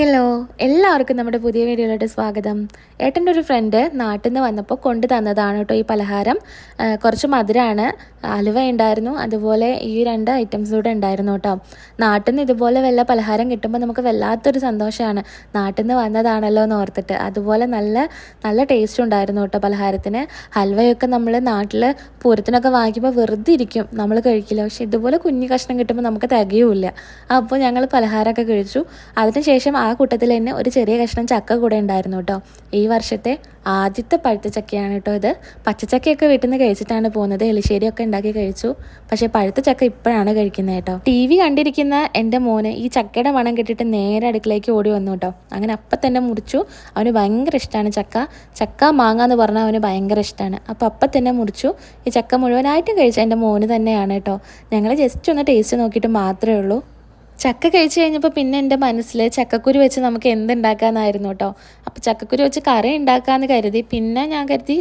Hello എല്ലാവർക്കും നമ്മുടെ പുതിയ വീഡിയോയിലോട്ട് സ്വാഗതം. ഏട്ടന്റെ ഒരു ഫ്രണ്ട് നാട്ടിൽ നിന്ന് വന്നപ്പോൾ കൊണ്ടു തന്നതാണ് കേട്ടോ ഈ പലഹാരം. കുറച്ച് മധുരമാണ് അലുവ ഉണ്ടായിരുന്നു അതുപോലെ ഈ രണ്ട് ഐറ്റംസ് കൂടെ ഉണ്ടായിരുന്നു കേട്ടോ. നാട്ടിൽ നിന്ന് ഇതുപോലെ വല്ല പലഹാരം കിട്ടുമ്പോൾ നമുക്ക് വല്ലാത്തൊരു സന്തോഷമാണ്. നാട്ടിൽ നിന്ന് വന്നതാണല്ലോ എന്ന് ഓർത്തിട്ട്. അതുപോലെ നല്ല നല്ല ടേസ്റ്റ് ഉണ്ടായിരുന്നു കേട്ടോ പലഹാരത്തിന്. ഹൽവയൊക്കെ നമ്മൾ നാട്ടിൽ പൂരത്തിനൊക്കെ വാങ്ങിക്കുമ്പോൾ വെറുതെ ഇരിക്കും. നമ്മൾ കഴിക്കില്ല. പക്ഷെ ഇതുപോലെ കുഞ്ഞു കഷ്ണം കിട്ടുമ്പോൾ നമുക്ക് തികയുമില്ല അപ്പോൾ ഞങ്ങൾ പലഹാരമൊക്കെ കഴിച്ചു. അതിനുശേഷം ആ കൂട്ടത്തിൽ തന്നെ ഒരു ചെറിയ കഷ്ണം ചക്ക കൂടെ ഉണ്ടായിരുന്നു കേട്ടോ. ഈ വർഷത്തെ ആദ്യത്തെ പഴുത്ത ചക്കയാണ് കേട്ടോ ഇത്. പച്ചച്ചക്കയൊക്കെ വീട്ടിൽ നിന്ന് കഴിച്ചിട്ടാണ് പോകുന്നത്. എലിശ്ശേരിയൊക്കെ ഉണ്ടാക്കി കഴിച്ചു. പക്ഷേ പഴുത്ത ചക്ക ഇപ്പോഴാണ് കഴിക്കുന്നത് കേട്ടോ. ടി വി കണ്ടിരിക്കുന്ന എന്റെ മോന് ഈ ചക്കയുടെ മണം കെട്ടിട്ട് നേരെ അടുക്കളേക്ക് ഓടി വന്നു കേട്ടോ. അങ്ങനെ അപ്പം തന്നെ മുറിച്ചു. അവന് ഭയങ്കര ഇഷ്ടമാണ് ചക്ക. ചക്ക മാങ്ങ എന്ന് പറഞ്ഞാൽ അവന് ഭയങ്കര ഇഷ്ടമാണ് അപ്പോൾ അപ്പം തന്നെ മുറിച്ചു. ചക്ക മുഴുവനായിട്ടും കഴിച്ച എന്റെ മോന് തന്നെയാണ് കേട്ടോ. ഞങ്ങൾ ജസ്റ്റ് ഒന്ന് ടേസ്റ്റ് നോക്കിയിട്ട് മാത്രമേ ഉള്ളൂ. ചക്ക കഴിച്ചു കഴിഞ്ഞപ്പോൾ പിന്നെ എന്റെ മനസ്സിൽ ചക്കക്കുരു വെച്ച് നമുക്ക് എന്തുണ്ടാക്കാമെന്നായിരുന്നു കേട്ടോ അപ്പോൾ ചക്കക്കുരു വെച്ച് കറി ഉണ്ടാക്കാമെന്ന് കരുതി. പിന്നെ ഞാൻ കരുതി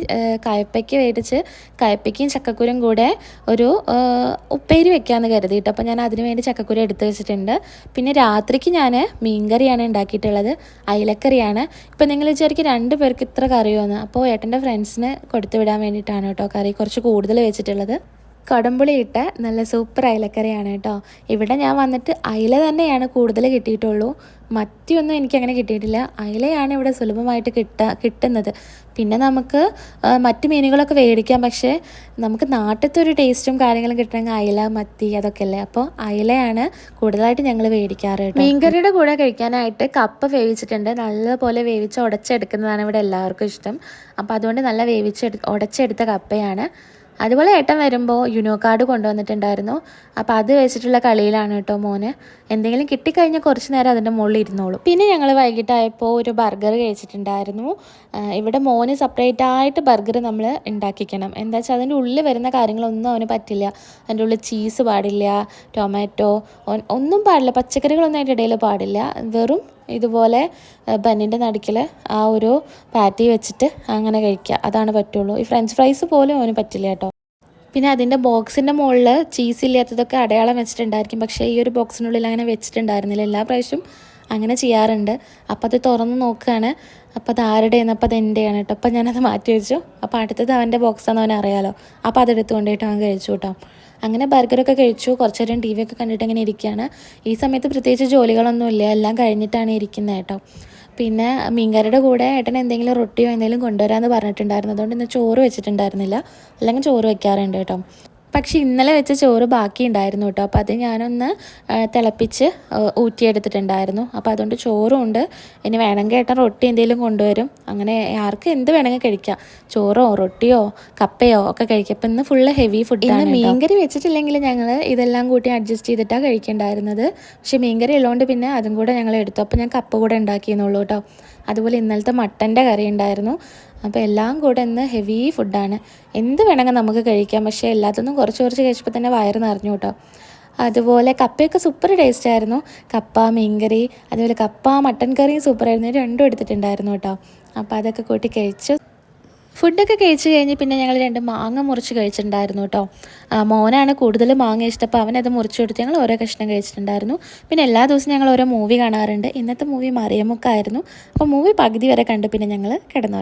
കയപ്പയ്ക്ക് മേടിച്ച് കയപ്പയ്ക്കും ചക്കക്കുരും കൂടെ ഒരു ഉപ്പേരി വെക്കാമെന്ന് കരുതി കേട്ടോ അപ്പോൾ ഞാൻ അതിന് വേണ്ടി ചക്കക്കുരു എടുത്ത് വെച്ചിട്ടുണ്ട്. പിന്നെ രാത്രിക്ക് ഞാൻ മീൻകറിയാണ് ഉണ്ടാക്കിയിട്ടുള്ളത്. അയിലക്കറിയാണ്. ഇപ്പം നിങ്ങൾ വിചാരിക്കും രണ്ട് പേർക്ക് ഇത്ര കറിയോന്ന് അപ്പോൾ ഏട്ടന്റെ ഫ്രണ്ട്സിന് കൊടുത്തു വിടാൻ വേണ്ടിയിട്ടാണ് കേട്ടോ കറി കുറച്ച് കൂടുതൽ വെച്ചിട്ടുള്ളത്. കടമ്പുളി ഇട്ട നല്ല സൂപ്പർ അയലക്കറിയാണ് കേട്ടോ. ഇവിടെ ഞാൻ വന്നിട്ട് അയില തന്നെയാണ് കൂടുതൽ കിട്ടിയിട്ടുള്ളൂ. മത്തിയൊന്നും എനിക്ക് അങ്ങനെ കിട്ടിയിട്ടില്ല. അയിലയാണ് ഇവിടെ സുലഭമായിട്ട് കിട്ട കിട്ടുന്നത്. പിന്നെ നമുക്ക് മറ്റ് മീനുകളൊക്കെ മേടിക്കാം പക്ഷേ നമുക്ക് നാട്ടിലത്തെ ഒരു ടേസ്റ്റും കാര്യങ്ങളും കിട്ടണമെങ്കിൽ അയില മത്തി അതൊക്കെ അല്ലേ? അപ്പോൾ അയിലയാണ് കൂടുതലായിട്ട് ഞങ്ങൾ മേടിക്കാറ് മീൻകറിയുടെ കൂടെ കഴിക്കാനായിട്ട് കപ്പ വേവിച്ചിട്ടുണ്ട്. നല്ലപോലെ വേവിച്ച് ഉടച്ചെടുക്കുന്നതാണ് ഇവിടെ എല്ലാവർക്കും ഇഷ്ടം. അപ്പോൾ അതുകൊണ്ട് നല്ല വേവിച്ചെടു ഉടച്ചെടുത്ത കപ്പയാണ്. അതുപോലെ ഏട്ടൻ വരുമ്പോൾ യുനോ കാർഡ് കൊണ്ടുവന്നിട്ടുണ്ടായിരുന്നു. അപ്പോൾ അത് വെച്ചിട്ടുള്ള കളിയിലാണ് കേട്ടോ മോന്. എന്തെങ്കിലും കിട്ടിക്കഴിഞ്ഞാൽ കുറച്ച് നേരം അതിന്റെ മുകളിൽ ഇരുന്നോളും. പിന്നെ ഞങ്ങൾ വൈകിട്ടായപ്പോൾ ഒരു ബർഗർ കഴിച്ചിട്ടുണ്ടായിരുന്നു. ഇവിടെ മോന് സെപ്പറേറ്റ് ആയിട്ട് ബർഗർ നമ്മൾ ഉണ്ടാക്കിക്കണം. എന്താ വെച്ചാൽ അതിന്റെ ഉള്ളിൽ വരുന്ന കാര്യങ്ങളൊന്നും അവന് പറ്റില്ല. അതിന്റെ ഉള്ളിൽ ചീസ് പാടില്ല ടൊമാറ്റോ ഒന്നും പാടില്ല. പച്ചക്കറികളൊന്നും അതിന്റെ ഇടയിൽ പാടില്ല. വെറും ഇതുപോലെ ബന്നിന്റെ നടുക്കിൽ ആ ഒരു പാറ്റി വെച്ചിട്ട് അങ്ങനെ കഴിക്കുക അതാണ് പറ്റുള്ളൂ. ഈ ഫ്രഞ്ച് ഫ്രൈസ് പോലും അവന് പറ്റില്ല കേട്ടോ. പിന്നെ അതിന്റെ ബോക്സിന്റെ മുകളിൽ ചീസ് ഇല്ലാത്തതൊക്കെ അടയാളം വെച്ചിട്ടുണ്ടായിരിക്കും. പക്ഷേ ഈ ഒരു ബോക്സിനുള്ളിൽ അങ്ങനെ വെച്ചിട്ടുണ്ടായിരുന്നില്ല. എല്ലാ പ്രാവശ്യവും അങ്ങനെ ചെയ്യാറുണ്ട്. അപ്പോൾ അത് തുറന്ന് നോക്കുകയാണ് അപ്പോൾ അത് ആരുടെയെന്ന് അപ്പോൾ അത് എന്റെയാണ് കേട്ടോ. അപ്പോൾ ഞാനത് മാറ്റി വെച്ചു. അപ്പോൾ അടുത്തത് അവന്റെ ബോക്സാണെന്ന് അവൻ അറിയാലോ അപ്പോൾ അതെടുത്ത് കൊണ്ടുപോയിട്ട് അവൻ കഴിച്ചു കേട്ടോ. അങ്ങനെ ബർഗറൊക്കെ കഴിച്ചു. കുറച്ച് നേരം ടി വി ഒക്കെ കണ്ടിട്ട് അങ്ങനെ ഇരിക്കുകയാണ്. ഈ സമയത്ത് പ്രത്യേകിച്ച് ജോലികളൊന്നുമില്ല. എല്ലാം കഴിഞ്ഞിട്ടാണ് ഇരിക്കുന്നത് കേട്ടോ. പിന്നെ മീൻകറിയുടെ കൂടെ ഏട്ടൻ എന്തെങ്കിലും റൊട്ടിയോ എന്തെങ്കിലും കൊണ്ടുവരാമെന്ന് പറഞ്ഞിട്ടുണ്ടായിരുന്നു. അതുകൊണ്ട് ഇന്ന് ചോറ് വെച്ചിട്ടുണ്ടായിരുന്നില്ല. അല്ലെങ്കിൽ ചോറ് വെക്കാറുണ്ട് കേട്ടോ. പക്ഷേ ഇന്നലെ വെച്ച ചോറ് ബാക്കി ഉണ്ടായിരുന്നു കേട്ടോ. അപ്പോൾ അത് ഞാനൊന്ന് തിളപ്പിച്ച് ഊറ്റിയെടുത്തിട്ടുണ്ടായിരുന്നു. അപ്പോൾ അതുകൊണ്ട് ചോറും ഉണ്ട്. ഇനി വേണമെങ്കിൽ ഏട്ടൻ റൊട്ടി എന്തെങ്കിലും കൊണ്ടുവരും. അങ്ങനെ ആർക്ക് എന്ത് വേണമെങ്കിൽ കഴിക്കാം. ചോറോ റൊട്ടിയോ കപ്പയോ ഒക്കെ കഴിക്കാം. അപ്പം ഇന്ന് ഫുള്ള് ഹെവി ഫുഡാണ് മീൻകറി വെച്ചിട്ടില്ലെങ്കിൽ ഞങ്ങൾ ഇതെല്ലാം കൂട്ടി അഡ്ജസ്റ്റ് ചെയ്തിട്ടാണ് കഴിക്കേണ്ടായിരുന്നത്. പക്ഷേ മീൻകറി ഉള്ളതുകൊണ്ട് പിന്നെ അതും കൂടെ ഞങ്ങൾ എടുത്തു. അപ്പോൾ ഞാൻ കപ്പ കൂടെ ഉണ്ടാക്കിയെന്നുള്ളൂ കേട്ടോ. അതുപോലെ ഇന്നലത്തെ മട്ടന്റെ കറി ഉണ്ടായിരുന്നു. അപ്പോൾ എല്ലാം കൂടെ ഇന്ന് ഹെവി ഫുഡാണ് എന്ത് വേണമെങ്കിൽ നമുക്ക് കഴിക്കാം. പക്ഷേ എല്ലാത്തൊന്നും കുറച്ച് കുറച്ച് കഴിച്ചപ്പോൾ തന്നെ വയറ് നിറഞ്ഞു കേട്ടോ. അതുപോലെ കപ്പയൊക്കെ സൂപ്പർ ടേസ്റ്റ് ആയിരുന്നു. കപ്പ മീൻകറി അതുപോലെ കപ്പ മട്ടൻ കറിയും സൂപ്പറായിരുന്നു ആയിരുന്നു. രണ്ടും എടുത്തിട്ടുണ്ടായിരുന്നു കേട്ടോ. അപ്പോൾ അതൊക്കെ കൂട്ടി കഴിച്ചു. ഫുഡൊക്കെ കഴിച്ച് കഴിഞ്ഞ് പിന്നെ ഞങ്ങൾ രണ്ട് മാങ്ങ മുറിച്ച് കഴിച്ചിട്ടുണ്ടായിരുന്നു കേട്ടോ. മോനാണ് കൂടുതൽ മാങ്ങ ഇഷ്ടപ്പോൾ അവനത് മുറിച്ച് കൊടുത്ത് ഞങ്ങൾ ഓരോ കഷ്ണം കഴിച്ചിട്ടുണ്ടായിരുന്നു. പിന്നെ എല്ലാ ദിവസവും ഞങ്ങൾ ഓരോ മൂവി കാണാറുണ്ട്. ഇന്നത്തെ മൂവി മറിയമുക്കായിരുന്നു അപ്പോൾ മൂവി പകുതി വരെ കണ്ട് പിന്നെ ഞങ്ങൾ കിടന്നു.